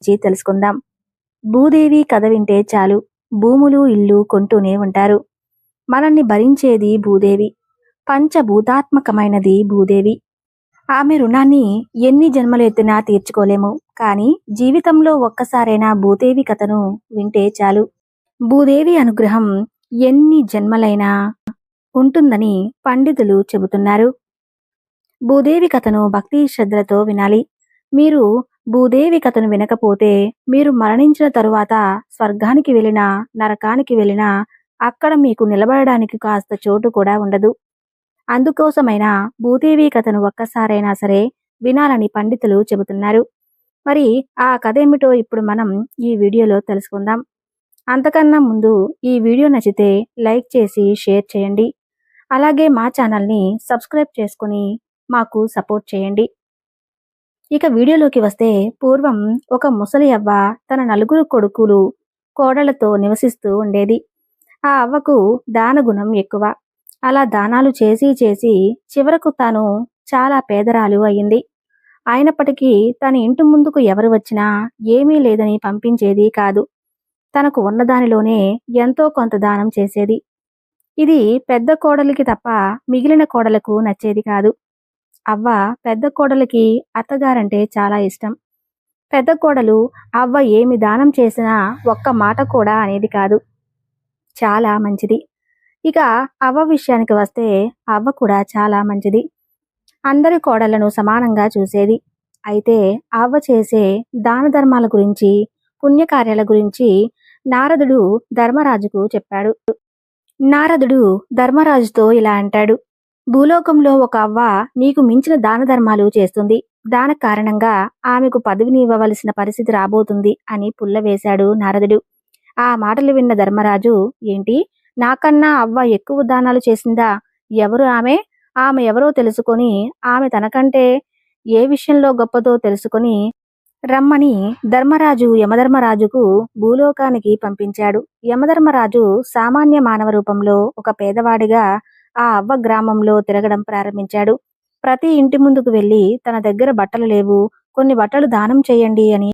గురించి తెలుసుకుందాం. భూదేవి కథ వింటే చాలు. భూములు ఇల్లు కొంటూనే ఉంటారు. మనల్ని భరించేది భూదేవి. పంచభూతాత్మకమైనది భూదేవి. ఆమె రుణాన్ని ఎన్ని జన్మలు ఎత్తినా తీర్చుకోలేము. కానీ జీవితంలో ఒక్కసారైనా భూదేవి కథను వింటే చాలు. భూదేవి అనుగ్రహం ఎన్ని జన్మలైనా ఉంటుందని పండితులు చెబుతున్నారు. భూదేవి కథను భక్తి శ్రద్ధలతో వినాలి. మీరు భూదేవి కథను వినకపోతే మీరు మరణించిన తరువాత స్వర్గానికి వెళ్ళినా నరకానికి వెళ్ళినా అక్కడ మీకు నిలబడడానికి కాస్త చోటు కూడా ఉండదు. అందుకోసమైనా భూదేవి కథను ఒక్కసారైనా సరే వినాలని పండితులు చెబుతున్నారు. మరి ఆ కథ ఏమిటో ఇప్పుడు మనం ఈ వీడియోలో తెలుసుకుందాం. అంతకన్నా ముందు ఈ వీడియో నచ్చితే లైక్ చేసి షేర్ చేయండి. అలాగే మా ఛానల్ని సబ్స్క్రైబ్ చేసుకుని మాకు సపోర్ట్ చేయండి. ఇక వీడియోలోకి వస్తే పూర్వం ఒక ముసలి అవ్వ తన నలుగురు కొడుకులు కోడలతో నివసిస్తూ ఉండేది. ఆ అవ్వకు దానగుణం ఎక్కువ. అలా దానాలు చేసి చేసి చివరకు తాను చాలా పేదరాలు అయింది. అయినప్పటికీ తన ఇంటి ముందుకు ఎవరు వచ్చినా ఏమీ లేదని పంపించేది కాదు. తనకు ఉన్నదానిలోనే ఎంతో కొంత దానం చేసేది. ఇది పెద్ద కోడలికి తప్ప మిగిలిన కోడలకు నచ్చేది కాదు. అవ్వ పెద్ద కోడలికి అత్తగారంటే చాలా ఇష్టం. పెద్ద కోడలు అవ్వ ఏమి దానం చేసినా ఒక్క మాట కూడా అనేది కాదు. చాలా మంచిది. ఇక అవ్వ విషయానికి వస్తే అవ్వ కూడా చాలా మంచిది. అందరి కోడళ్ళను సమానంగా చూసేది. అయితే అవ్వ చేసే దాన ధర్మాల గురించి పుణ్యకార్యాల గురించి నారదుడు ధర్మరాజుకు చెప్పాడు. నారదుడు ధర్మరాజుతో ఇలా అంటాడు. భూలోకంలో ఒక అవ్వ నీకు మించిన దాన ధర్మాలు చేస్తుంది. దాన కారణంగా ఆమెకు పదవిని ఇవ్వవలసిన పరిస్థితి రాబోతుంది అని పుల్లవేశాడు నారదుడు. ఆ మాటలు విన్న ధర్మరాజు ఏంటి? నాకన్నా అవ్వ ఎక్కువ దానాలు చేసిందా? ఎవరు ఆమె? ఆమె ఎవరో తెలుసుకొని ఆమె తనకంటే ఏ విషయంలో గొప్పదో తెలుసుకొని రమ్మని ధర్మరాజు యమధర్మరాజుకు భూలోకానికి పంపించాడు. యమధర్మరాజు సామాన్య మానవ రూపంలో ఒక పేదవాడిగా ఆ అవ్వ గ్రామంలో తిరగడం ప్రారంభించాడు. ప్రతి ఇంటి ముందుకు వెళ్ళి తన దగ్గర బట్టలు లేవు. కొన్ని బట్టలు దానం చేయండి అని